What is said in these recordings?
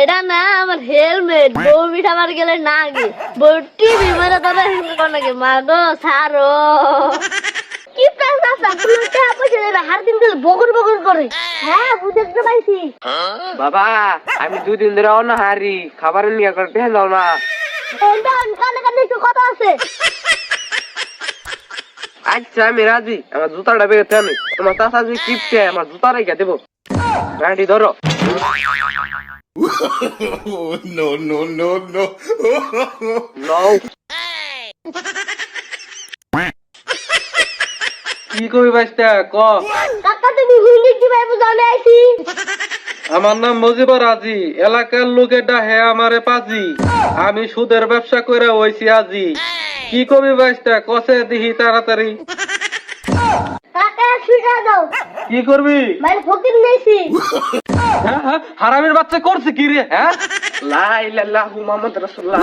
এটা না আমার হেলমেট বউ মিঠা মার গেলে না গে বউ টিভি মেরে তবে হিন্দু নাকি মা গো সারো কি পয়সা দেবে হার দিন দিলে বগর বগর করে। হ্যাঁ বুঝতে পাইছি। বাবা আমি দুদিন ধরে অনাহারি খাবারের নিয়ে করে টেহে দাও না। এটা আমি কানে কানে একটু কথা আছে। আচ্ছা আমি রাজি। আমার জুতাটা বেরোতে আমি তোমার চাষা যদি কিপটে আমার জুতা রেখে দেবো। গাড়ি ধরো। no, no, no, no. নও কি কবি বাইস্তা ক? কাকা তুমি হুইলি কি ভাই বুঝালে আইছি। আমার নাম মজিবর আজি এলাকার লোকে ডাহে আমারে পাজি। আমি সুদের ব্যবসা করে হইছি আজি। কি কবি বাইসটা কসে দিহি তাড়াতাড়ি। কাকা সুজা দাও কি করবি? ভাই ফকির নেইছি হ্যাঁ, হ্যাঁ, হারামির বাচ্চা করছে কি রে হ্যাঁ? লা ইলাহু মুহাম্মদ রাসূলুল্লাহ।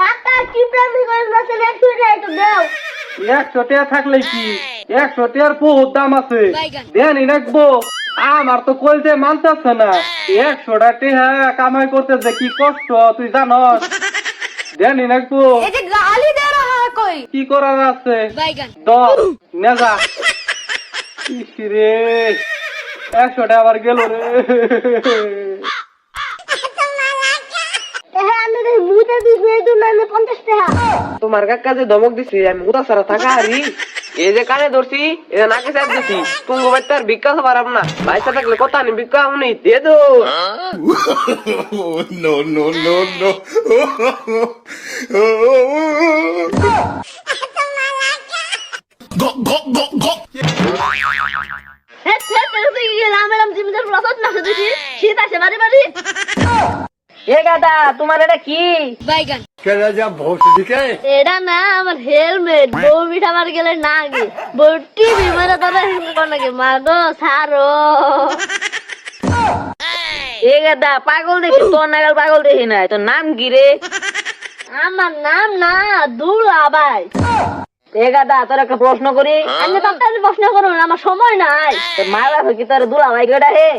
কাকা কি প্রেমী করে না সে একটু যাই তো দাও। একশো টাকা থাকলে কি? একশো টাকার বহুত দাম আছে। দেনি রাখব। আমার তো কইতে মানতেছে না। একশোটা টেহা কামাই করতে যে কি কষ্ট তুই জানস। দেনি রাখব। কই কি করার আছে বাইগান দশ নেজা রে একশোটা আবার গেল রে হ্যাঁ না তোমার কাকা যে ধমক দিছে আমি উদা সারা থাকা হারি এই যে কানে ধরছি এটা নাকে চাপ দিছি তুমি বাচ্চার ভিক্ষা পারাম না পয়সা থাকলে কথা নেই ভিক্ষা আমি দে দো no, no, no, no. হ্যাঁ হ্যাঁ তুই গেলাম এলাম জিমিদার প্রসাদ না এ গাদা তোমার এটা কি? বাইগান Quer já volta de এটা না আমার হেলমেট বউ মিঠা মার গেলে না গে বউ টিভি মেরে তবে হিন্দু নাকি সারো এ গাদা পাগল দেখি তোর নাগাল পাগল দেখি নাই। তোর নাম কি রে? আমার নাম না দুলা ভাই এ গাদা তোর একটা প্রশ্ন করি। আমি তাড়াতাড়ি প্রশ্ন করুন আমার সময় নাই। মারা কি তোর দুলা ভাই হে?